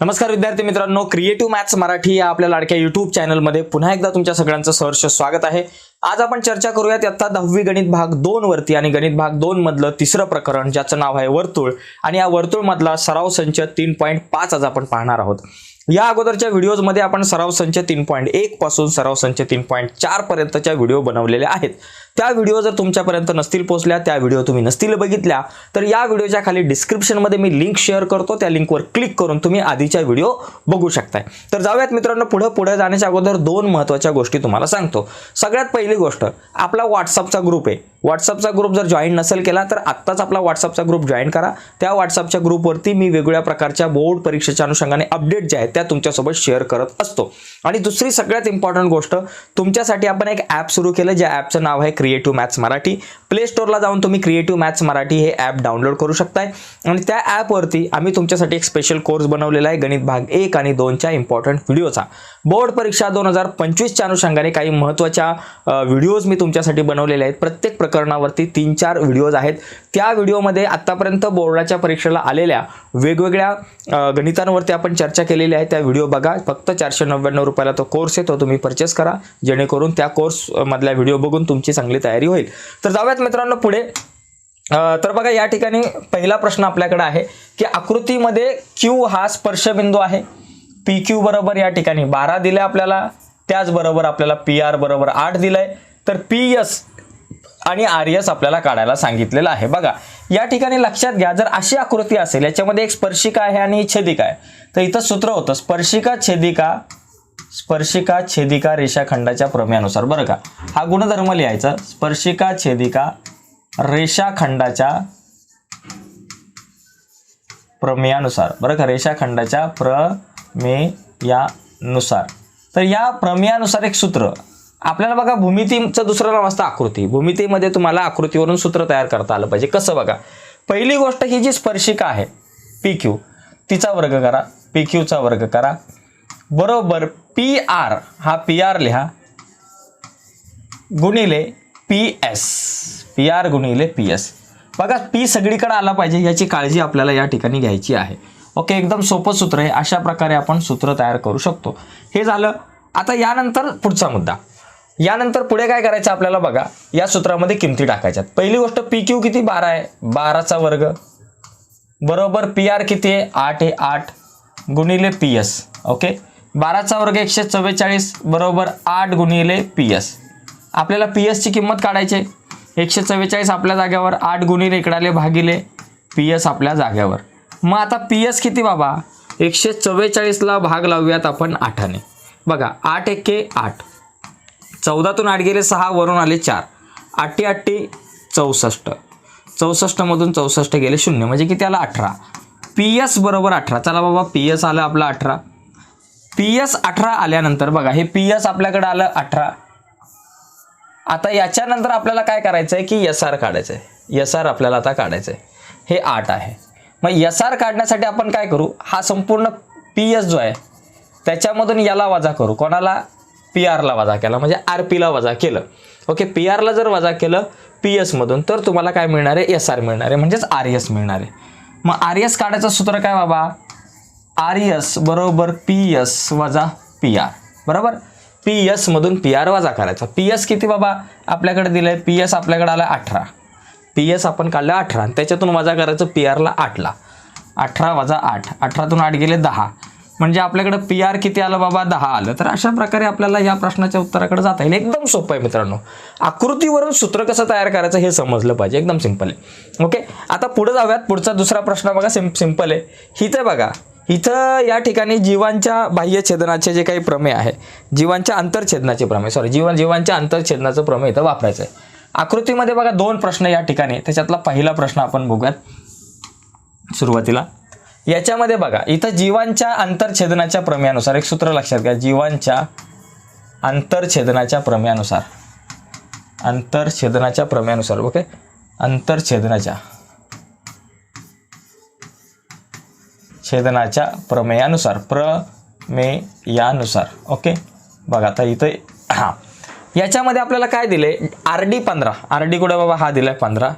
नमस्कार विद्यार्थी मित्रांनो क्रिएटिव्ह मॅथ्स मराठी या आपल्या लाडक्या युट्यूब चॅनलमध्ये पुन्हा एकदा तुमच्या सगळ्यांचं सहर्ष स्वागत आहे. आज आपण चर्चा करूयात इयत्ता दहावी गणित भाग दोन वरती आणि गणित भाग दोन मधलं तिसरं प्रकरण ज्याचं नाव आहे वर्तुळ. आणि या वर्तुळ मधला सराव संच तीन पॉईंट पाच आज आपण पाहणार आहोत. या अगोदरच्या व्हिडिओजमध्ये आपण सराव संच तीन पॉईंट एक पासून सराव संच तीन पॉईंट चार पर्यंतच्या व्हिडिओ बनवलेल्या आहेत. त्या व्हिडिओ जर तुमच्यापर्यंत नसतील पोहोचल्या त्या व्हिडिओ तुम्ही नसतील बघितल्या तर या व्हिडिओच्या खाली डिस्क्रिप्शनमध्ये मी लिंक शेअर करतो. त्या लिंकवर क्लिक करून तुम्ही आधीच्या व्हिडिओ बघू शकताय. तर जाऊयात मित्रांनो पुढं पुढे जाण्याच्या अगोदर दोन महत्त्वाच्या गोष्टी तुम्हाला सांगतो. सगळ्यात पहिली गोष्ट आपला व्हॉट्सअपचा ग्रुप आहे. व्हॉट्सअपचा ग्रुप जर जॉईन नसेल केला तर आत्ताच आपला व्हॉट्सअपचा ग्रुप जॉईन करा. त्या व्हॉट्सअपच्या ग्रुपवरती मी वेगवेगळ्या प्रकारच्या बोर्ड परीक्षेच्या अनुषंगाने अपडेट ज्या आहेत त्या तुमच्यासोबत शेअर करत असतो. आणि दुसरी सगळ्यात इम्पॉर्टंट गोष्ट तुमच्यासाठी आपण एक ॲप सुरू केलं ज्या ॲपचं नाव आहे क्रिएटिव्ह मॅथ्स मराठी. प्ले स्टोरला जाऊन तुम्ही क्रिएटिव्ह मॅथ्स मराठी हे ॲप डाउनलोड करू शकताय. आणि त्या ॲपवरती आम्ही तुमच्यासाठी एक स्पेशल कोर्स बनवलेला आहे गणित भाग एक आणि दोनच्या इम्पॉर्टंट व्हिडिओचा बोर्ड परीक्षा दोन हजार पंचवीसच्या अनुषंगाने काही महत्त्वाच्या व्हिडिओज मी तुमच्यासाठी बनवलेले आहेत. प्रत्येक प्रकरणावरती तीन चार व्हिडिओज आहेत. त्या व्हिडिओमध्ये आत्तापर्यंत बोर्डाच्या परीक्षेला आलेल्या वेगवेगळ्या गणितांवरती आपण चर्चा केलेली आहे. त्या व्हिडिओ बघा. फक्त चारशे नव्याण्णव रुपयाला तो कोर्स आहे. तो तुम्ही परचेस करा. जेणेकरून त्या कोर्स मधल्या व्हिडिओ बघून तुमची चांगली तयारी होईल. तर जाऊयात मित्रांनो पुढे. तर बघा या ठिकाणी पहिला प्रश्न आपल्याकडे आहे की आकृतीमध्ये क्यू हा स्पर्शबिंदू आहे. पी क्यू बरोबर या ठिकाणी बारा दिलं आपल्याला. त्याचबरोबर आपल्याला पी आर बरोबर आठ दिलंय. तर पी एस आणि आर एस आपल्याला काढायला सांगितलेलं आहे. बघा या ठिकाणी लक्षात घ्या जर अशी आकृती असेल याच्यामध्ये एक स्पर्शिका आहे आणि छेदिका आहे. तर इथं सूत्र होतं स्पर्शिका छेदिका स्पर्शिका छेदिका रेषाखंडाच्या प्रमेयानुसार. बरं का? हा गुणधर्म लिहायचा. स्पर्शिका छेदिका रेषाखंडाच्या प्रमेयानुसार. बरं का? रेषाखंडाच्या प्रमेयानुसार. तर या प्रमेयानुसार एक सूत्र. आपल्याला बघा भूमितीचं दुसरं नाव असतं आकृती. भूमितीमध्ये तुम्हाला आकृतीवरून सूत्र तयार करता आलं पाहिजे. कसं बघा पहिली गोष्ट ही जी स्पर्शिका आहे पी क्यू तिचा वर्ग करा. पी क्यूचा वर्ग करा. बरोबर पी आर हा पी आर लिहा. गुणिले पी एस पी आर गुणिले पी एस बघा पी सगळीकडे आला पाहिजे याची काळजी आपल्याला या ठिकाणी घ्यायची आहे. ओके एकदम सोपं सूत्र आहे. अशा प्रकारे आपण सूत्र तयार करू शकतो. हे झालं. आता यानंतर पुढचा मुद्दा. यानंतर पुढे काय करायचं आपल्याला बघा? या सूत्रामध्ये किमती टाकायच्यात. पहिली गोष्ट पी क्यू किती? बारा आहे. बाराचा वर्ग. बरोबर पी आर किती आहे? आठ आहे. आठ गुणिले पी एस ओके? बाराचा वर्ग एकशे चव्वेचाळीस. बरोबर आठ गुणिले पी एस आपल्याला पी एसची किंमत काढायची आहे. एकशे चव्वेचाळीस आपल्या जाग्यावर आठ गुणिले इकडाले भागिले पी एस आपल्या जाग्यावर. मग आता पी एस किती बाबा? एकशे चव्वेचाळीसला भाग लावूयात आपण आठाने. बघा आठ एके आठ. चौदातून आठ गेले सहा वरून आले चार. आठी आठी चौसष्ट. चौसष्टमधून चौसष्ट गेले शून्य म्हणजे किती आला? अठरा. पी एस बरोबर अठरा. चला बाबा पी एस आलं आपलं अठरा. पी एस अठरा आल्यानंतर बघा हे पी एस आपल्याकडे आलं अठरा. आता याच्यानंतर आपल्याला काय करायचं आहे की एस आर काढायचं आहे एस आर आपल्याला आता काढायचं आहे हे आठ आहे. मग एस आर काढण्यासाठी आपण काय करू? हा संपूर्ण पी एस जो आहे त्याच्यामधून याला वजा करू. कोणाला? पी आरला वजा केला म्हणजे आर पीला वजा केलं. ओके पी आरला जर वजा केलं पी एसमधून तर तुम्हाला काय मिळणार? आहे एस आर मिळणार आहे म्हणजेच आर एस मिळणार. आहे मग आर एस काढायचं सूत्र काय बाबा? आर एस बरोबर पी एस वजा पी आर बरोबर? पी एसमधून पी आर वजा करायचा. पी एस किती बाबा? आपल्याकडे दिलं आहे पी एस आपल्याकडे आला अठरा. पी एस आपण काढलं अठरा आणि त्याच्यातून वजा करायचं पी आरला आठला. अठरा वजा आठ. अठरातून आठ गेले दहा. म्हणजे आपल्याकडे पी आर किती आलं बाबा? दहा आलं. तर अशा प्रकारे आपल्याला या प्रश्नाच्या उत्तराकडे जाता येईल. एकदम सोपं आहे मित्रांनो. आकृतीवरून सूत्र कसं तयार करायचं हे समजलं पाहिजे. एकदम सिंपल आहे. ओके आता पुढे जाऊयात. पुढचा दुसरा प्रश्न बघा. सिम सिंपल आहे. हिथं बघा. इथं या ठिकाणी जीवांच्या बाह्य छेदनाचे जे काही प्रमेय आहे जीवांच्या आंतरछेदनाचे प्रमेय सॉरी जीवन जीवांच्या आंतरछेदनाचं प्रमेय इथं वापरायचं आहे. आकृतीमध्ये बघा दोन प्रश्न या ठिकाणी त्याच्यातला पहिला प्रश्न आपण बघूयात. सुरुवातीला. याच्यामध्ये बघा इथं जीवांच्या अंतरछेदनाच्या प्रमेयानुसार एक सूत्र लक्षात घ्या जीवांच्या अंतरछेदनाच्या प्रमेयानुसार. अंतरछेदनाच्या प्रमेयानुसार ओके? अंतरछेदनाच्या. छेदनाच्या प्रमेयानुसार प्रमेयानुसार ओके? बघा आता इथं हां. याच्यामध्ये आपल्याला काय दिले? आर डी पंधरा. आर डी कुठे बाबा? हा दिलाय पंधरा.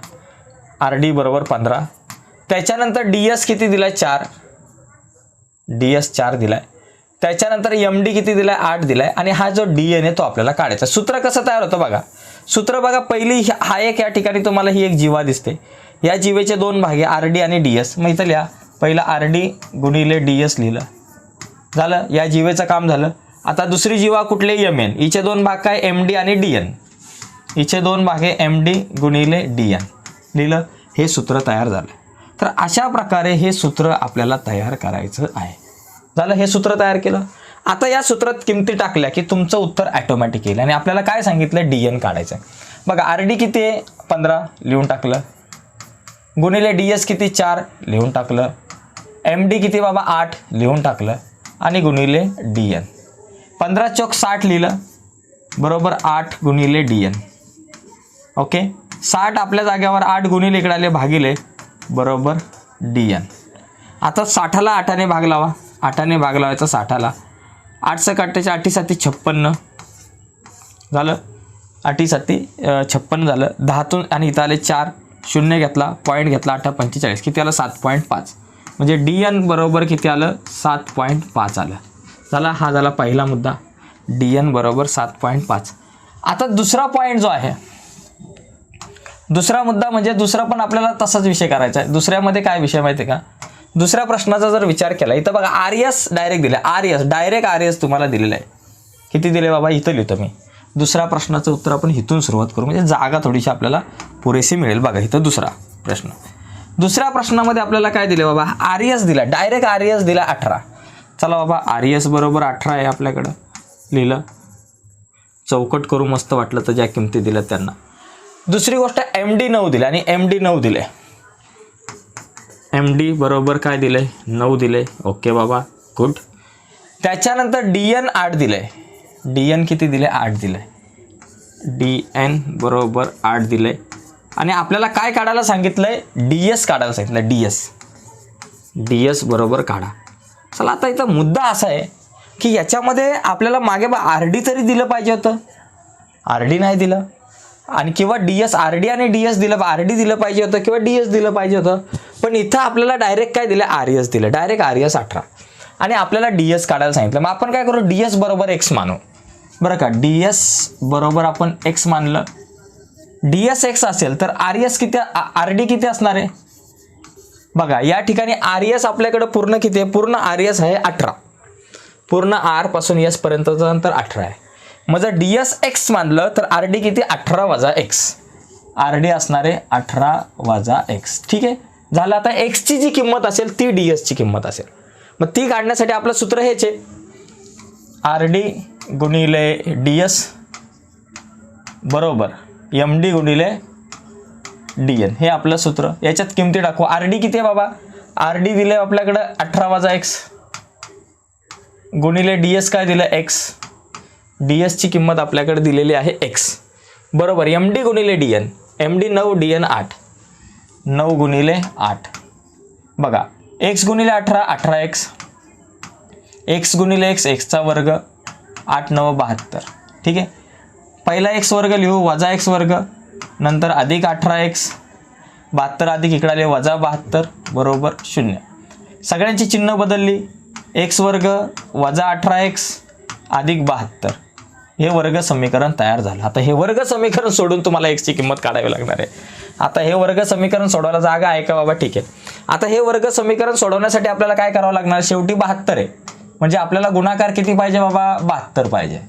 आर डी बरोबर पंधरा. त्याच्यानंतर डी एस किती दिलाय? चार. डी एस चार दिलाय. त्याच्यानंतर एम डी किती दिलाय? आठ दिलाय. आणि हा जो डी एन आहे तो आपल्याला काढायचा. सूत्र कसं तयार होतं बघा. सूत्र बघा पहिली हा एक या ठिकाणी तुम्हाला ही एक जीवा दिसते. या जीवेचे दोन भागे आर डी आणि डी एस. मग इथं लिहा. पहिलं आर डी गुणिले डी एस लिहिलं. झालं? या जीवेचं काम झालं. आता दुसरी जीवा कुठले? M N. हिचे दोन भाग काय? एम डी आणि डी एन. हिचे दोन भागे एम डी गुणिले डी एन. लिहिलं. हे सूत्र तयार झालं. तर अशा प्रकारे हे सूत्र आपल्याला तयार करायचं आहे. झालं हे सूत्र तयार केलं? आता या सूत्रात किमती टाकल्या की तुमचं उत्तर ॲटोमॅटिक येईल. आणि आपल्याला काय सांगितलं? डी एन काढायचं आहे. बघा आर डी किती आहे? पंधरा लिहून टाकलं. गुणिले डी एस किती? चार लिहून टाकलं. एम डी किती बाबा? आठ लिहून टाकलं. आणि गुणिले डी एन पंधरा चौक साठ लिहिलं. बरोबर आठ गुणिले डी एन ओके? साठ आपल्या जाग्यावर आठ गुणिले इकडे आले भागिले. बरोबर? डी एन आता साठाला आठाने भाग लावा. आठाने भाग लावायचा साठाला. आठ सक अठ्ठाचे आठी साती छप्पन्न. झालं? आठी साती छप्पन्न झालं. दहातून आणि इथं आले चार. शून्य घेतला पॉईंट घेतला अठरा पंचेचाळीस. किती आलं? सात पॉईंट पाच. म्हणजे डी एन बरोबर किती आलं? सात पॉईंट पाच आलं. झाला? हा झाला पहिला मुद्दा. डी एन बरोबर सात पॉईंट पाच. आता दुसरा पॉईंट जो आहे दुसरा मुद्दा म्हणजे दुसरा पण आपल्याला तसाच विषय करायचा आहे. दुसऱ्यामध्ये काय विषय माहिती आहे का? दुसऱ्या प्रश्नाचा जर विचार केला इथं बघा आर एस डायरेक्ट दिलं R S direct R S तुम्हाला दिलेलं आहे. किती दिले बाबा? इथं लिहितो मी. दुसऱ्या प्रश्नाचं उत्तर आपण इथून सुरुवात करू. म्हणजे जागा थोडीशी आपल्याला पुरेशी मिळेल. बघा इथं दुसरा प्रश्न. दुसऱ्या प्रश्नामध्ये आपल्याला काय दिले बाबा? आर एस दिला. डायरेक्ट आर एस दिला अठरा. चला बाबा आर एस बरोबर अठरा आहे आपल्याकडं. लिहिलं. चौकट करू मस्त वाटलं तर ज्या किमती दिल्या त्यांना. दुसरी गोष्ट एम डी नऊ दिले आणि एम डी नऊ दिले एम डी बरोबर काय दिले नऊ दिले ओके बाबा. गुड त्याच्यानंतर डी एन आठ दिले डी एन किती दिले आठ दिले डी एन बरोबर आठ दिले आणि आपल्याला काय काढायला सांगितलं आहे डी एस काढायला सांगितलं डी एस डी एस बरोबर काढा. चला आता इथं मुद्दा असा आहे की याच्यामध्ये आपल्याला मागे बा आर डी तरी दिलं पाहिजे होतं. आर डी नाही दिलं. आणि किंवा डी एस आर डी आणि डी एस दिलं आर डी दिलं पाहिजे होतं किंवा डी एस दिलं पाहिजे होतं पण इथं आपल्याला डायरेक्ट काय दिलं आर एस दिलं डायरेक्ट आर एस अठरा आणि आपल्याला डी एस काढायला सांगितलं मग आपण काय करू डी एस बरोबर एक्स मानू बरं का डी एस बरोबर आपण एक्स मानलं डी एस एक्स असेल तर आर एस किती आर डी किती असणार आहे बघा या ठिकाणी आर एस आपल्याकडं पूर्ण किती आहे पूर्ण आर एस आहे अठरा पूर्ण आरपासून पासून नंतर अंतर अठरा आहे मग जर डी एस एक्स मानलं तर आर डी किती? अठरा वजा एक्स आर डी असणारे अठरा वजा एक्स ठीक आहे? झालं आता एक्सची जी किंमत असेल ती डी एसची किंमत असेल. मग ती काढण्यासाठी आपलं सूत्र हेच आहे. आर डी गुणिले डी एस बरोबर एम डी गुणिले डी एन हे आपलं सूत्र. याच्यात किमती टाकू आर डी किती आहे बाबा? आर डी दिलं आपल्याकडं अठरा वाजा एक्स गुणिले डी एस काय दिलं? एक्स डी एसची किंमत आपल्याकडे दिलेली आहे एक्स बरोबर एम डी गुणिले डी एन एम डी नऊ डी एन आठ. नऊ गुणिले आठ. बघा एक्स गुणिले अठरा अठरा एक्स एक्स गुणिले एक्स एक्सचा वर्ग आठ नऊ बहात्तर. ठीक आहे? पहिला एक्स वर्ग लिहू वजा एक्स वर्ग. नंतर अधिक अठरा एक्स बहात्तर अधिक इकडे आले वजा बहात्तर बरोबर शून्य. सगळ्यांची चिन्ह बदलली. एक्स वर्ग वजा अठरा एक्स अधिक बहात्तर. हे वर्ग समीकरण तयार झालं. आता हे वर्ग समीकरण सोडून तुम्हाला एक्सची किंमत काढावी लागणार आहे. आता हे वर्ग समीकरण सोडवायला जागा आहे का बाबा? ठीक आहे. आता हे वर्ग समीकरण सोडवण्यासाठी आपल्याला काय करावं लागणार? शेवटी बहात्तर आहे. म्हणजे आपल्याला गुणाकार किती पाहिजे बाबा? बहात्तर पाहिजे.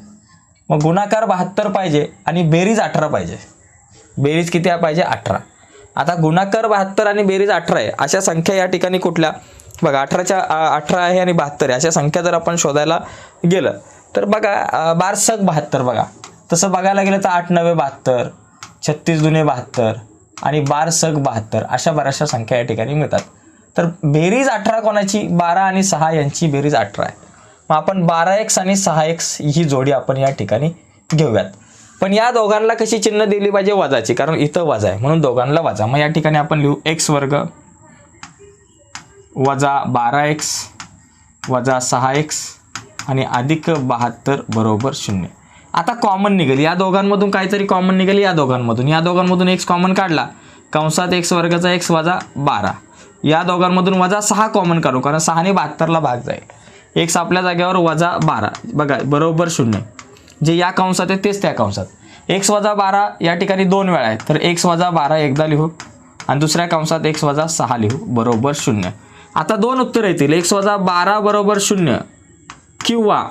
मग गुणाकार बहात्तर पाहिजे आणि बेरीज अठरा पाहिजे. बेरीज किती पाहिजे? अठरा. आता गुणाकार बहात्तर आणि बेरीज अठरा आहे. अशा संख्या या ठिकाणी कुठल्या? बघा अठराच्या अठरा आहे आणि बहात्तर आहे. अशा संख्या जर आपण शोधायला गेलं तर बघा बारसक बहात्तर बघा. तसं बघायला गेलं तर आठ नवे बहात्तर छत्तीस दुने बहात्तर आणि बारसक बहात्तर अशा बऱ्याचशा संख्या या ठिकाणी मिळतात. तर बेरीज अठरा कोणाची? बारा आणि सहा यांची बेरीज अठरा आहे. मग आपण बारा एक्स आणि सहा एक्स ही जोडी आपण या ठिकाणी घेऊयात. पण या दोघांना कशी चिन्ह दिली पाहिजे? वजाची कारण इथं वजा आहे. म्हणून दोघांना वजा. मग या ठिकाणी आपण लिहू एक्स वर्ग. वजा बारा एक्स वजा सहा एक्स आणि अधिक बहात्तर बरोबर शून्य. आता कॉमन निघेल. या दोघांमधून काहीतरी कॉमन निघेल या दोघांमधून. या दोघांमधून एक्स कॉमन काढला. कंसात एक्स वर्गाचा एक्स वजा बारा. या दोघांमधून वजा सहा कॉमन काढू कारण सहाने बहात्तरला भाग जाईल. एक्स आपल्या जागेवर वजा बारा. बघा बरोबर शून्य. जे या कंसात आहे तेच त्या कंसात. एक्स वजा बारा या ठिकाणी दोन वेळा आहे तर एक्स वजा बारा एकदा लिहू. आणि दुसऱ्या कंसात एक्स वजा सहा लिहू. बरोबर शून्य. आता दोन उत्तर येतील. एक्स वजा बारा बरोबर शून्य. किंवा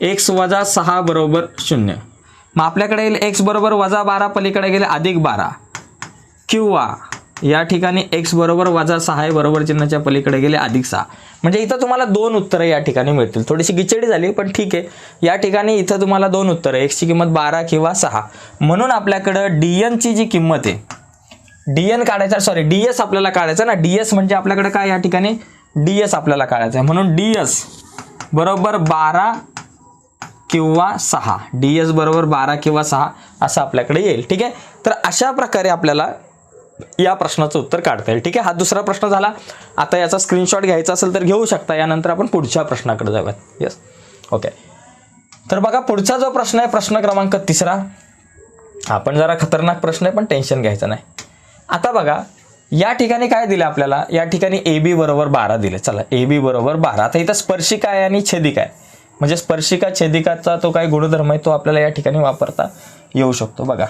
एक्स वजा सहा बरोबर शून्य. मग आपल्याकडे येईल एक्स बरोबर वजा बारा पलीकडे गेले अधिक बारा. किंवा या ठिकाणी एक्स बरोबर वजा सहा आहे बरोबर चिन्हाच्या पलीकडे गेले अधिक सहा. म्हणजे इथं तुम्हाला दोन उत्तरं या ठिकाणी मिळतील. थोडीशी गिचडी झाली पण ठीक आहे. या ठिकाणी इथं तुम्हाला दोन उत्तरं एक्सची किंमत बारा किंवा सहा. म्हणून आपल्याकडं डी एनची जी किंमत आहे डी एन काढायचा सॉरी डी एस आपल्याला काढायचं ना. डी एस म्हणजे आपल्याकडे काय या ठिकाणी? डी एस आपल्याला काढायचं आहे. म्हणून डी एस बरोबर बारा किंवा सहा. डी एस बरोबर बारा किंवा सहा असं आपल्याकडे येईल. ठीक आहे? तर अशा प्रकारे आपल्याला या प्रश्नाचं उत्तर काढता येईल. ठीक आहे? हा दुसरा प्रश्न झाला. आता याचा स्क्रीनशॉट घ्यायचा असेल तर घेऊ शकता. यानंतर आपण पुढच्या प्रश्नाकडे जाऊयात. येस ओके तर बघा पुढचा जो प्रश्न आहे प्रश्न क्रमांक तिसरा. आपण जरा खतरनाक प्रश्न आहे पण टेन्शन घ्यायचं नाही. आता बघा या ठिकाणी काय दिलं आपल्याला? या ठिकाणी ए बी बरोबर बारा दिले. चला ए बी बरोबर बारा. आता इथं स्पर्शिका आहे आणि छेदिका आहे. म्हणजे स्पर्शिका छेदिकाचा तो काय गुणधर्म आहे तो आपल्याला या ठिकाणी वापरता येऊ शकतो. बघा.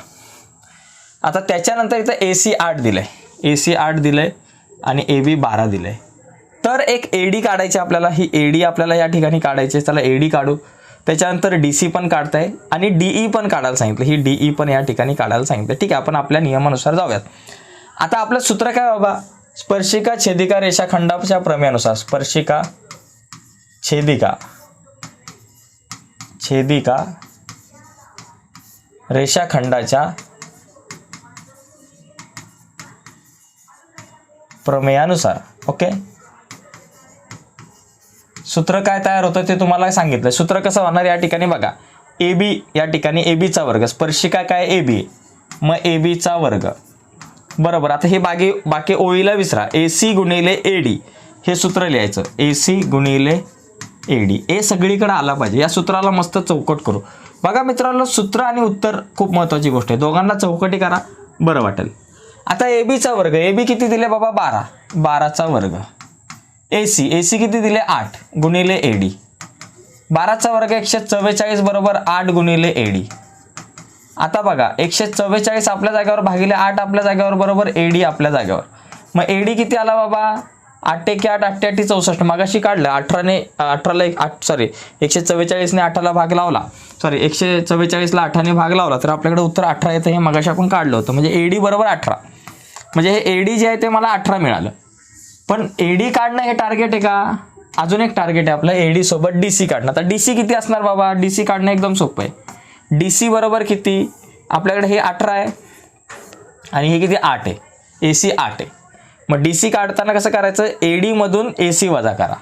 आता त्याच्यानंतर इथं ए सी आठ दिलं आहे ए सी आठ दिलं आहे आणि ए बी बारा दिलं आहे तर एक ए डी काढायची आपल्याला ही ए डी आपल्याला या ठिकाणी काढायची चला ए डी काढू. त्याच्यानंतर डी सी पण काढताय आणि डी ई पण काढायला सांगितलं. ही डी ई पण या ठिकाणी काढायला सांगितलं. ठीक आहे आपण आपल्या नियमानुसार जाऊयात. आता आपलं सूत्र काय बाबा? स्पर्शिका छेदिका रेषाखंडाच्या प्रमेयानुसार. स्पर्शिका छेदिका छेदिका रेषाखंडाच्या प्रमेयानुसार. ओके? सूत्र काय तयार होतं ते तुम्हाला सांगितलं. सूत्र कसं होणार या ठिकाणी बघा. ए बी या ठिकाणी ए बीचा वर्ग. स्पर्शिका काय ए बी? मग ए बीचा वर्ग. बरोबर. आता हे बाकी बाकी ओळीला विसरा. ए सी गुणिले ए डी. हे सूत्र लिहायचं. ए सी गुणिले ए डी. ए सगळीकडे आला पाहिजे. या सूत्राला मस्त चौकट करू. बघा मित्रांनो सूत्र आणि उत्तर खूप महत्त्वाची गोष्ट आहे. दोघांना चौकटी करा. बरं वाटेल. आता ए बीचा वर्ग. ए बी किती दिले बाबा? बारा. बाराचा वर्ग. ए सी. ए सी किती दिले? आठ. गुणिले ए डी. बाराचा वर्ग एकशे चव्वेचाळीस बरोबर आठ गुणिले ए डी. आता बघा एकशे चव्वेचाळीस आपल्या जागेवर भागिले आठ आपल्या जागेवर बरोबर ए डी आपल्या जागेवर. मग ए डी किती आला बाबा? आठ एके आठ अठ्ठ्याटी चौसष्ट. मागाशी काढलं अठराने अठराला एक आठ सॉरी एकशे चव्वेचाळीसने अठराला भाग लावला. सॉरी एकशे चव्वेचाळीसला अठराने भाग लावला. तर आपल्याकडे उत्तर अठरा येतं हे मगाशी आपण काढलं होतं. म्हणजे ए डी बरोबर अठरा. म्हणजे हे ए डी जे आहे ते मला अठरा मिळालं. पण ए डी काढणं हे टार्गेट आहे का? अजून एक टार्गेट आहे आपलं ए सोबत डी सी काढणं. तर डी सी किती असणार बाबा? डी सी काढणं एकदम सोपं आहे. डी सी बरोबर किती? आपल्याकडे हे अठरा आहे. आणि हे किती? आठ आहे. ए सी आठ आहे. मग डी सी काढताना कसं करायचं? ए डीमधून ए सी वजा करा.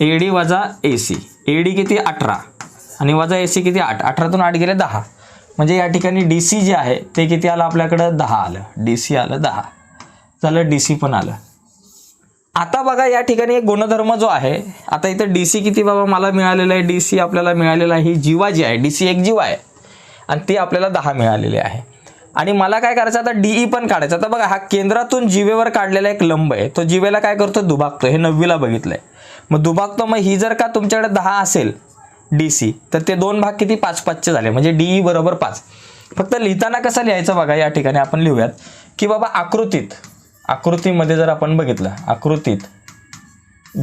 ए डी वजा ए सी ए डी किती? अठरा. आणि वजा ए सी किती? आठ. अठरातून आठ गेले दहा. म्हणजे या ठिकाणी डी सी जे आहे ते किती आलं आपल्याकडं? दहा आलं. डी सी आलं दहा. झालं डी सी पण आलं. आता बघा या ठिकाणी एक गुणधर्म जो आहे आता इथं डी सी किती बाबा मला मिळालेलं आहे? डी सी आपल्याला मिळालेलं आहे ही जीवा जी आहे डी सी एक जीवा आहे. आणि ती आपल्याला दहा मिळालेली आहे. आणि मला काय करायचं आता डीई पण काढायचं. आता बघा हा केंद्रातून जिवेवर काढलेला एक लंब आहे. तो जिवेला काय करतो? दुभागतो. हे नववीला बघितलंय. मग दुभागतो मग ही जर का तुमच्याकडे दहा असेल डी सी तर ते दोन भाग किती? पाच पाचचे झाले. म्हणजे डीई बरोबर पाच. फक्त लिहिताना कसं लिहायचं बघा या ठिकाणी आपण लिहूयात की बाबा आकृतीत आकृतीमध्ये जर आपण बघितलं आकृतीत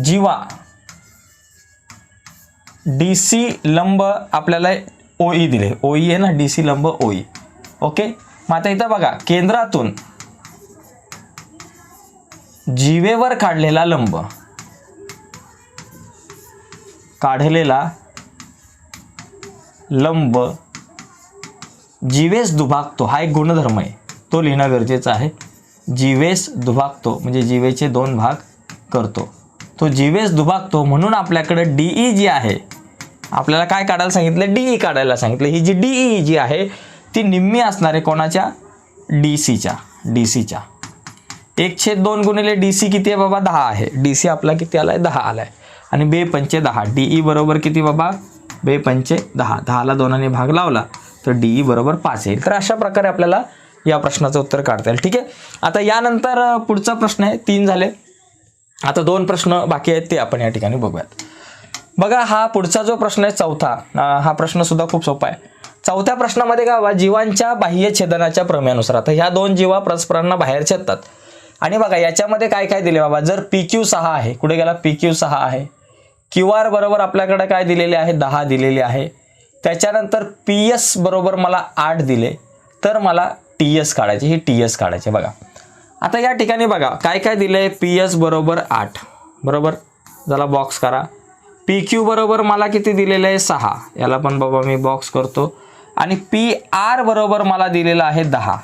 जीवा डी सी लंब आपल्याला ओई दिले. ओई आहे ना डी सी लंब ओई. ओके? मग आता इथं बघा केंद्रातून जीवेवर काढलेला लंब काढलेला लंब जीवेस दुभागतो. हा एक गुणधर्म आहे. तो लिहिणं गरजेचं आहे. जीवेस दुभागतो म्हणजे जीवेचे दोन भाग करतो. तो जीवेस दुभागतो म्हणून आपल्याकडे डीई जी आहे. आपल्याला काय काढायला सांगितलं? डीई काढायला सांगितलं. ही जी डीई जी आहे ती निम्मी असणार आहे कोणाच्या डी सीच्या डी सीच्या एक छेद दोन गुणिले डी सी किती आहे बाबा? दहा आहे. डी सी आपला किती आला आहे दहा आला आहे आणि बे पंचे दहा. डी ई बरोबर किती बाबा? बे पंचे दहा. दहाला दोनाने भाग लावला तर डी ई बरोबर पाच येईल तर अशा प्रकारे आपल्याला या प्रश्नाचं उत्तर काढता येईल. ठीक आहे? आता यानंतर पुढचा प्रश्न आहे. तीन झाले. आता दोन प्रश्न बाकी आहेत ते आपण या ठिकाणी बघूयात. बघा हा पुढचा जो प्रश्न आहे चौथा. हा प्रश्न सुद्धा खूप सोपा आहे. चौथ्या प्रश्नामध्ये काय बाबा जीवांच्या बाह्य छेदनाच्या प्रमेयानुसार. आता ह्या दोन जीवा परस्परांना बाहेर छेदतात. आणि बघा याच्यामध्ये काय काय दिले बाबा? जर पी क्यू सहा आहे कुठे गेला? पी क्यू सहा आहे. क्यू आर बरोबर आपल्याकडे काय दिलेले आहे? दहा दिलेले आहे. त्याच्यानंतर पी एस बरोबर मला आठ दिले. तर मला टी एस काढायचे ही टी एस काढायचे बघा. आता या ठिकाणी बघा काय काय दिलं आहे पी एस बरोबर आठ. बरोबर? जरा बॉक्स करा. पी क्यू बरोबर मला किती दिलेलं आहे? सहा. याला पण बाबा मी बॉक्स करतो. आणि पी आर बरोबर मला दिलेलं आहे दहा.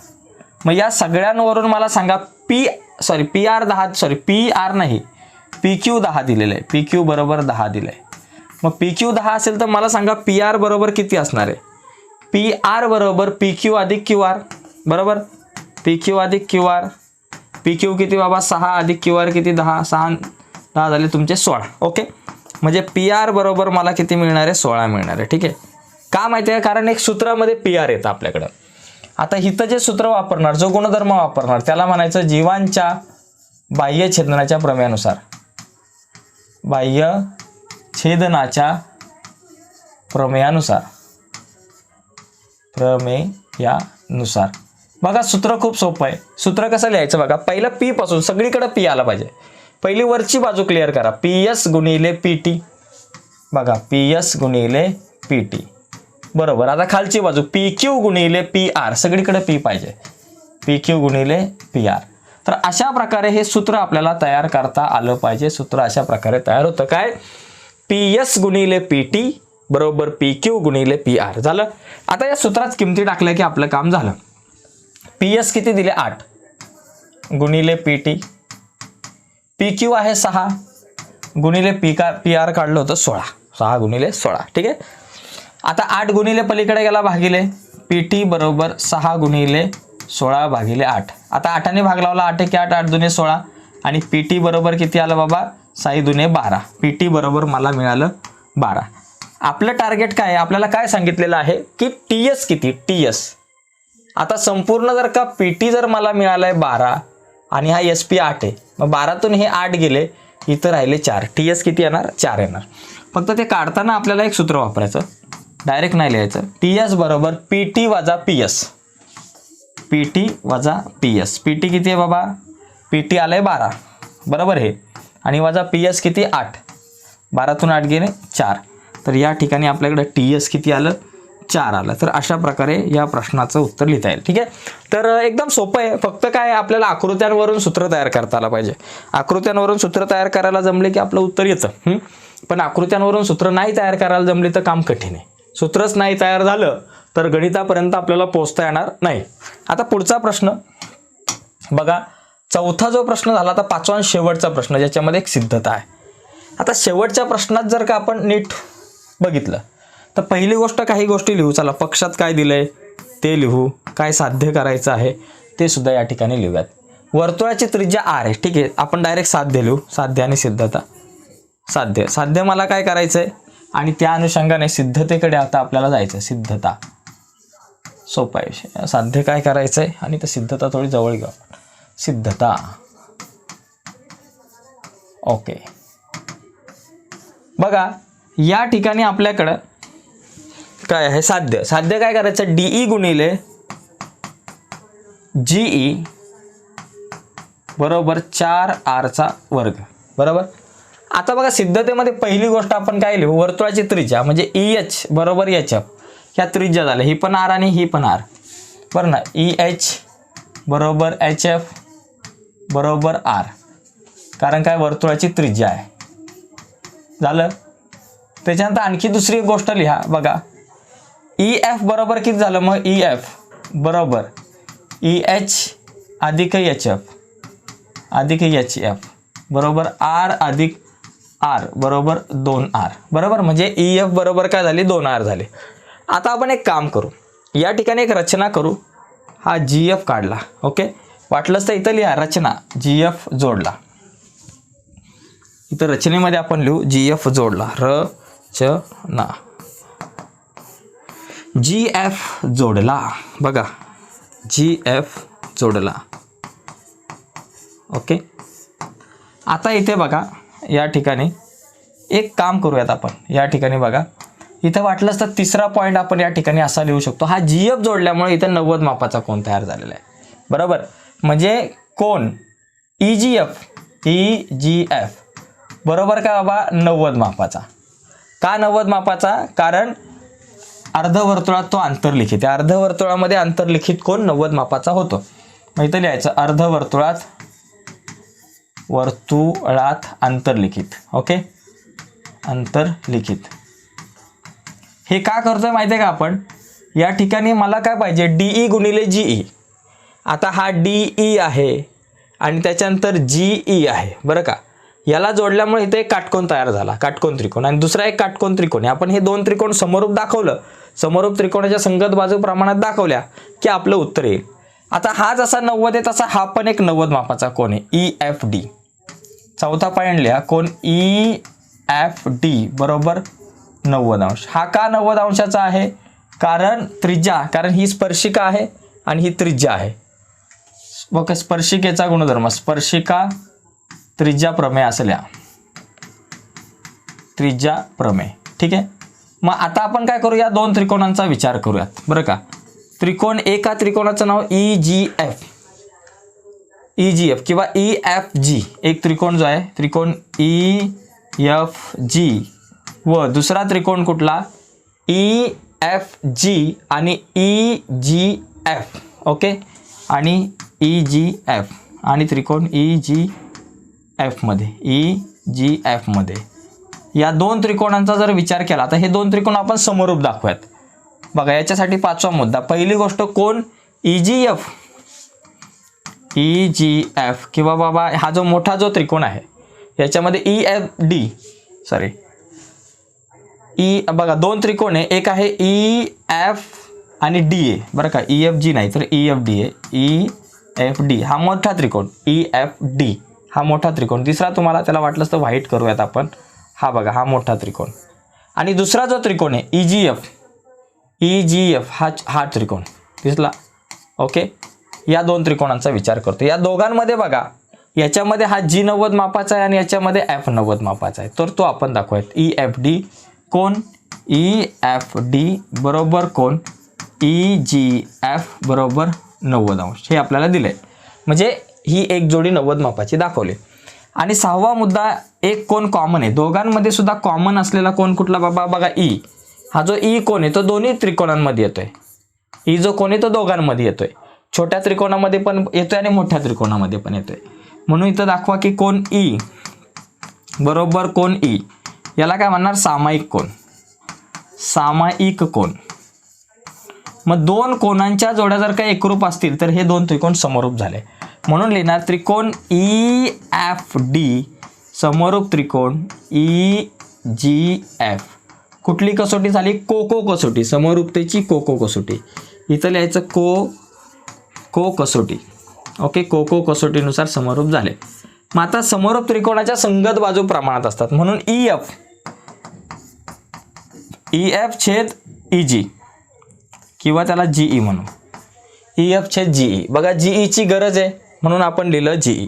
मग या सगळ्यांवरून मला सांगा पी सॉरी पी आर दहा सॉरी पी आर नाही. पी क्यू दहा दिलेलं आहे. पी क्यू बरोबर दहा दिलं आहे मग पी क्यू दहा असेल तर मला सांगा पी आर बरोबर किती असणार आहे? पी आर बरोबर पी क्यू अधिक क्यू आर बरोबर? पी क्यू अधिक क्यू आर पी क्यू किती बाबा? सहा अधिक क्यू आर किती? दहा. सहा दहा झाले तुमचे सोळा. ओके म्हणजे पी आर बरोबर मला किती मिळणार? आहे सोळा मिळणार. आहे ठीक आहे? का माहिती आहे? कारण एक सूत्रामध्ये पी आर येतं आपल्याकडं. आता हिथं जे सूत्र वापरणार जो गुणधर्म वापरणार त्याला म्हणायचं जीवांच्या बाह्य छेदनाच्या प्रमेयानुसार. बाह्य छेदनाच्या प्रमेयानुसार. प्रमेयानुसार. बघा सूत्र खूप सोपं आहे. सूत्र कसं लिहायचं बघा पहिलं पी पासून सगळीकडे पी आला पाहिजे. पहिली वरची बाजू क्लिअर करा. पी एस गुणिले पी टी बघा पी एस गुणिले पी टी बरोबर आता खालची बाजू पी क्यू गुणिले पी आर सगळीकडे पी पाहिजे. पी क्यू गुणिले पी आर तर अशा प्रकारे हे सूत्र आपल्याला तयार करता आलं पाहिजे. सूत्र अशा प्रकारे तयार होतं. काय? पी एस गुणिले पी टी बरोबर पी क्यू गुणिले पी आर झालं? आता या सूत्रात किमती टाकल्या की आपलं काम झालं. पी एस किती दिले? आठ. गुणिले पी टी पी क्यू आहे सहा. गुणिले पी का पी आर काढलं होतं सोळा. सहा गुणिले सोळा. ठीक आहे? आता आठ गुणिले पलीकडे गेला भागिले. पी टी बरोबर सहा गुणिले सोळा भागिले आठ. आता आठाने भाग लावला. आठ एक आठ आठ दुने सोळा. आणि पी टी बरोबर किती आलं बाबा? साई दुने बारा. पी टी बरोबर मला मिळालं बारा. आपलं टार्गेट काय आहे? आपल्याला काय सांगितलेलं आहे? की टी एस किती? टी एस आता संपूर्ण जर का पी टी जर मला मिळाला आहे बारा आणि हा एस पी आठ आहे मग बारातून हे आठ गेले इथं राहिले चार. टी एस किती येणार? चार येणार. फक्त ते काढताना आपल्याला एक सूत्र वापरायचं. डायरेक्ट नाही लिहायचं. टी एस बरोबर पी टी वजा पी एस पी टी वजा पी एस पी टी किती आहे बाबा? पी टी आलं आहे बारा. बरोबर हे. आणि वजा पी एस किती? आठ. बारातून आठ गेले चार. तर या ठिकाणी आपल्याकडे टी एस किती आलं? चार आलं. तर अशा प्रकारे या प्रश्नाचं उत्तर लिहिता येईल. ठीक आहे? तर एकदम सोपं आहे. फक्त काय आपल्याला आकृत्यांवरून सूत्र तयार करता आलं पाहिजे. आकृत्यांवरून सूत्र तयार करायला जमले की आपलं उत्तर येतं. पण आकृत्यांवरून सूत्र नाही तयार करायला जमले तर काम कठीण आहे. सूत्रच नाही तयार झालं तर गणितापर्यंत आपल्याला पोहोचता येणार नाही. आता पुढचा प्रश्न. बघा चौथा जो प्रश्न झाला आता पाचवा आणि शेवटचा प्रश्न ज्याच्यामध्ये एक सिद्धता आहे. आता शेवटच्या प्रश्नात जर का आपण नीट बघितलं तर पहिली गोष्ट काही गोष्टी लिहू. चला पक्षात काय दिलंय ते लिहू. काय साध्य करायचं आहे ते सुद्धा या ठिकाणी लिहूयात. वर्तुळाची त्रिज्या आर आहे. ठीक आहे आपण डायरेक्ट साध्य लिहू. साध्य आणि सिद्धता. साध्य. साध्य मला काय करायचं आहे आणि त्या अनुषंगाने सिद्धतेकडे आता आपल्याला जायचं सिद्धता. सोपा विषय. साध्य काय करायचं आहे आणि ते सिद्धता थोडी जवळ घेऊ सिद्धता. ओके. बघा या ठिकाणी आपल्याकडं काय आहे? साध्य. साध्य काय करायचं? डीई गुणिले जीई बरोबर चार आरचा वर्ग. बरोबर? आता बघा सिद्धतेमध्ये पहिली गोष्ट आपण काय लिहू? वर्तुळाची त्रिज्या म्हणजे ई एच बरोबर एच एफ ह्या त्रिज्या झाल्या. ही पण आर आणि ही पण आर बरं ना? ई एच बरोबर एच एफ बरोबर आर कारण काय? वर्तुळाची त्रिज्या आहे. झालं? त्याच्यानंतर आणखी दुसरी गोष्ट लिहा. बघा. ई एफ बरोबर किती झालं? मग ई एफ बरोबर. ई एच अधिक एच एफ अधिक एच एफ बरोबर आर अधिक आर बरोबर दोन आर बरोबर? म्हणजे ई एफ बरोबर काय झाली? दोन आर झाले. आता आपण एक काम करू. या ठिकाणी एक रचना करू. हा जी एफ काढला. ओके? वाटलंच तर इथं लिहा. रचना. जी एफ जोडला. इथं रचनेमध्ये आपण लिहू. जी एफ जोडला. र च ना. जी एफ जोडला. बघा जी एफ जोडला. ओके? आता इथे बघा या ठिकाणी एक काम करूयात आपण. या ठिकाणी बघा. इथं वाटलंच तर तिसरा पॉईंट आपण या ठिकाणी असा लिहू शकतो. हा जी एफ जोडल्यामुळे इथं नव्वद मापाचा कोण तयार झालेला आहे. बरोबर? म्हणजे कोण E G F. E G F. बरोबर का बाबा? नव्वद मापाचा. का नव्वद मापाचा? कारण अर्धवर्तुळात तो आंतरलिखित आहे. अर्धवर्तुळामध्ये आंतरलिखित कोण? नव्वद मापाचा होतो. मग इथं लिहायचं अर्धवर्तुळात वर्तुळात आंतरलिखित. ओके? आंतरलिखित. हे का करतोय माहिती आहे का आपण? या ठिकाणी मला काय पाहिजे? डी ई गुणिले जी ई. आता हा डी ई आहे आणि त्याच्यानंतर जी ई आहे. बरं का? याला जोडल्यामुळे इथे एक काटकोन तयार झाला. काटकोन त्रिकोण. आणि दुसरा एक काटकोन त्रिकोण आहे. आपण हे दोन त्रिकोण समोरूप दाखवलं. समोरोप त्रिकोणाच्या संगत बाजू प्रमाणात दाखवल्या की आपलं उत्तर येईल आता हा जसा नव्वद आहे तसा हा पण एक नव्वद मापाचा कोण आहे. ई एफ डी चौथा पॉईंट लिहा कोण ई एफ डी बरोबर नव्वद अंश. हा का नव्वद अंशाचा आहे? कारण त्रिज्या कारण ही स्पर्शिका आहे आणि ही त्रिज्या आहे. बघा स्पर्शिकेचा गुणधर्म स्पर्शिका त्रिज्या प्रमेय असल्या. त्रिज्या प्रमेय ठीक आहे? मग आता आपण काय करूया? दोन त्रिकोणांचा विचार करूयात. बरं का? त्रिकोण एका त्रिकोणाचं नाव E G F E G F किंवा ई एफ जी एक त्रिकोण जो आहे त्रिकोण ई एफ जी व दुसरा त्रिकोण कुठला? ई एफ जी आणि ई जी एफ ओके? आणि ई जी एफ आणि त्रिकोण ई जी एफमध्ये ई जी एफमध्ये या दोन त्रिकोणांचा जर विचार केला तर हे दोन त्रिकोण आपण समरूप दाखवूयात. बघा याच्यासाठी पाचवा मुद्दा. पहिली गोष्ट कोण? E G F E G F किंवा बाबा हा जो मोठा जो त्रिकोण आहे याच्यामध्ये E F D sorry E बघा दोन त्रिकोण आहे. एक आहे ई एफ आणि डी ए बरं का? ई एफ जी नाही तर E F D A E F D हा मोठा त्रिकोण. ई एफ डी हा मोठा त्रिकोण. तिसरा तुम्हाला त्याला वाटलंच तर व्हाईट करूयात आपण. हा बघा हा मोठा त्रिकोण. आणि दुसरा जो त्रिकोण आहे E G F E G F हा हा त्रिकोण. दिसला? ओके या दोन त्रिकोणांचा विचार करतो. या दोघांमध्ये बघा याच्यामध्ये हा जी नव्वद मापाचा आहे आणि याच्यामध्ये एफ नव्वद मापाचा आहे. तर तो आपण दाखवूयात. ई एफ डी कोण? ई एफ डी बरोबर कोण? ई जी एफ बरोबर नव्वद अंश. हे आपल्याला दिलं आहे म्हणजे ही एक जोडी नव्वद मापाची दाखवली. आणि सहावा मुद्दा एक कोण कॉमन आहे? दोघांमध्ये सुद्धा कॉमन असलेला कोण कुठला? बाबा बघा ई. हा जो ई कोण आहे तो दोन्ही त्रिकोणांमध्ये येतोय. ई जो कोण आहे तो दोघांमध्ये येतोय. छोट्या त्रिकोणामध्ये पण येतोय आणि मोठ्या त्रिकोणामध्ये पण येतोय. म्हणून इथं दाखवा की कोण ई बरोबर कोण ई? याला काय म्हणणार? सामायिक कोण. सामायिक कोण. मग दोन कोणांच्या जोड्या जर काही एकरूप असतील तर हे दोन त्रिकोण समरूप झाले. म्हणून लिहिणार त्रिकोण ई एफ डी समरूप त्रिकोण ई जी एफ कुठली कसोटी झाली? कोको कसोटी. समरूपतेची कोको कसोटी. इथं लिहायचं को को कसोटी. ओके कोको कसोटीनुसार समरूप झाले. मग आता समरूप त्रिकोणाच्या संगत बाजू प्रमाणात असतात. म्हणून ई एफ ई एफ छेद ई जी किंवा त्याला जी ई म्हणू. ई एफ छेद जी ई बघा जी ईची गरज आहे. म्हणून आपण लिहिलं जी ई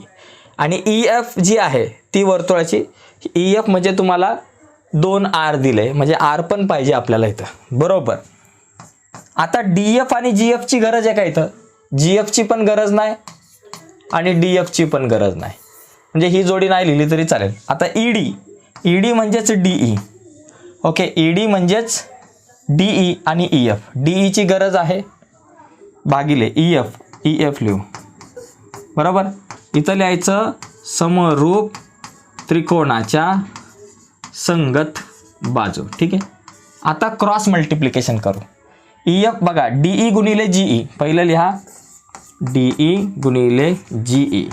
आणि ई एफ जी आहे ती वर्तुळाची ई एफ म्हणजे तुम्हाला दोन आर दिले म्हणजे आर पण पाहिजे आपल्याला इथं. बरोबर. आता डी एफ आणि जी एफची गरज आहे का इथं? जी एफची पण गरज नाही आणि डी एफची पण गरज नाही. म्हणजे ही जोडी नाही लिहिली तरी चालेल. आता ई डी ई डी म्हणजेच D E okay E D म्हणजेच डी ई आणि ई एफ डी ईची गरज आहे. भागिले ई एफ ई एफ लिहू. बरोबर? इथं लिहायचं समरूप त्रिकोणाच्या संगत बाजू. ठीक आहे? आता क्रॉस मल्टिप्लिकेशन करू. ई एफ बघा डी ई गुणिले जी ई पहिलं लिहा. डी ई गुणिले जी ई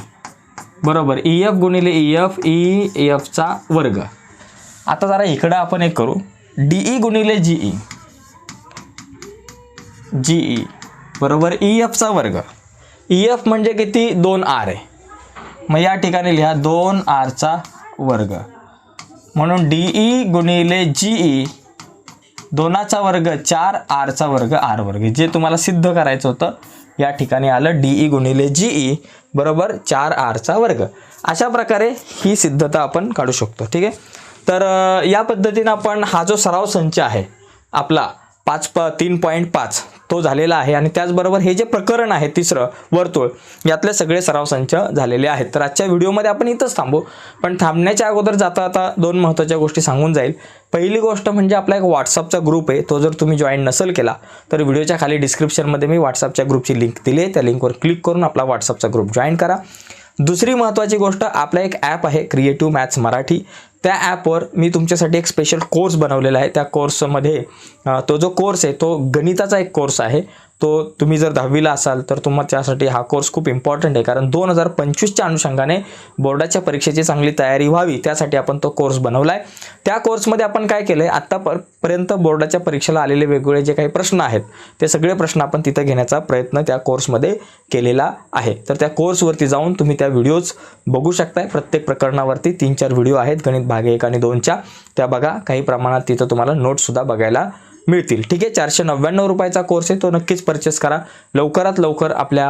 बरोबर? ई एफ गुणिले ई एफ ई एफचा वर्ग. आता जरा इकडं आपण एक करू. डी ई गुणिले जी ई जी ई बरोबर? ई एफचा वर्ग. ई एफ म्हणजे किती? दोन आर आहे. मग या ठिकाणी लिहा दोन आरचा वर्ग. म्हणून डी ई गुणिले जी ई दोनाचा वर्ग चार आरचा वर्ग आर वर्ग. जे तुम्हाला सिद्ध करायचं होतं या ठिकाणी आलं डी ई गुणिले जी ई बरोबर चार आरचा वर्ग. अशा प्रकारे ही सिद्धता आपण काढू शकतो. ठीक आहे? तर या पद्धतीनं आपण हा जो सराव संच आहे आपला पाच प तीन पॉईंट पाच तो झालेला आहे. आणि त्याचबरोबर हे जे प्रकरण आहे तिसरं वर्तुळ यातले सगळे सराव संच झालेले आहेत. तर आजच्या व्हिडिओमध्ये आपण इथंच थांबू. पण थांबण्याच्या अगोदर जाता आता दोन महत्त्वाच्या गोष्टी सांगून जाईल. पहिली गोष्ट म्हणजे आपला एक व्हॉट्सअपचा ग्रुप आहे. तो जर तुम्ही जॉईन नसेल केला तर व्हिडिओच्या खाली डिस्क्रिप्शनमध्ये मी व्हॉट्सअपच्या ग्रुपची लिंक दिली आहे. त्या लिंकवर क्लिक करून आपला व्हॉट्सअपचा ग्रुप जॉईन करा. दुसरी महत्त्वाची गोष्ट आपला एक ॲप आहे क्रिएटिव्ह मॅथ्स मराठी त्या ॲपवर मी तुमच्यासाठी एक स्पेशल कोर्स बनवलेला आहे. त्या कोर्समध्ये तो जो कोर्स आहे तो गणिताचा एक कोर्स आहे. तो तुम्ही जर दहावीला असाल तर तुम्हाला त्यासाठी हा कोर्स खूप इम्पॉर्टंट आहे. कारण दोन हजार पंचवीसच्या अनुषंगाने बोर्डाच्या परीक्षेची चांगली तयारी व्हावी त्यासाठी आपण तो कोर्स बनवला आहे त्या कोर्समध्ये आपण काय केलं आहे आत्तापर्यंत बोर्डाच्या परीक्षेला आलेले वेगवेगळे जे काही प्रश्न आहेत ते सगळे प्रश्न आपण तिथं घेण्याचा प्रयत्न त्या कोर्समध्ये केलेला आहे. तर त्या कोर्सवरती जाऊन तुम्ही त्या व्हिडिओज बघू शकताय. प्रत्येक प्रकरणावरती तीन चार व्हिडिओ आहेत गणित भाग एक आणि दोनच्या. त्या बघा काही प्रमाणात तिथं तुम्हाला नोट्ससुद्धा बघायला मिळतील. ठीक आहे चारशे नव्याण्णव रुपयाचा कोर्स आहे तो नक्कीच परचेस करा. लवकरात लवकर आपल्या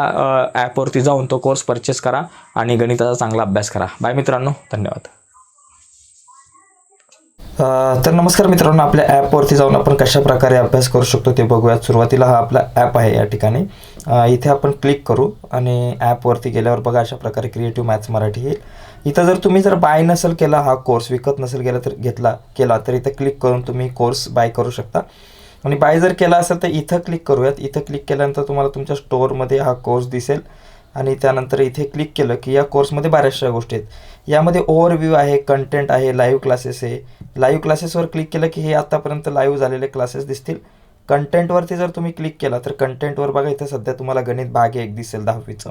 ॲपवरती जाऊन तो कोर्स परचेस करा आणि गणिताचा चांगला अभ्यास करा. बाय मित्रांनो धन्यवाद. तर नमस्कार मित्रांनो आपल्या ॲपवरती जाऊन आपण कशा प्रकारे अभ्यास करू शकतो ते बघूयात. सुरुवातीला हा आपला ॲप आहे या ठिकाणी. इथे आपण क्लिक करू आणि ॲपवरती गेल्यावर बघा अशा प्रकारे क्रिएटिव्ह मॅथ्स मराठी येईल. इथं जर तुम्ही जर बाय नसेल केला हा कोर्स विकत नसेल केला तर घेतला केला तर इथं क्लिक करून तुम्ही कोर्स बाय करू शकता. आणि बाय जर केला असेल तर इथं क्लिक करूयात. इथं क्लिक केल्यानंतर तुम्हाला तुमच्या स्टोअरमध्ये हा कोर्स दिसेल. आणि त्यानंतर इथे क्लिक केलं की या कोर्समध्ये बऱ्याचशा गोष्टी आहेत. यामध्ये ओव्हरव्ह्यू आहे कंटेंट आहे लाईव्ह क्लासेस आहे. लाईव्ह क्लासेसवर क्लिक केलं की हे आत्तापर्यंत लाईव्ह झालेले क्लासेस दिसतील. कंटेंटवरती जर तुम्ही क्लिक केला तर कंटेंटवर बघा इथं सध्या तुम्हाला गणित भाग एक दिसेल दहावीचं.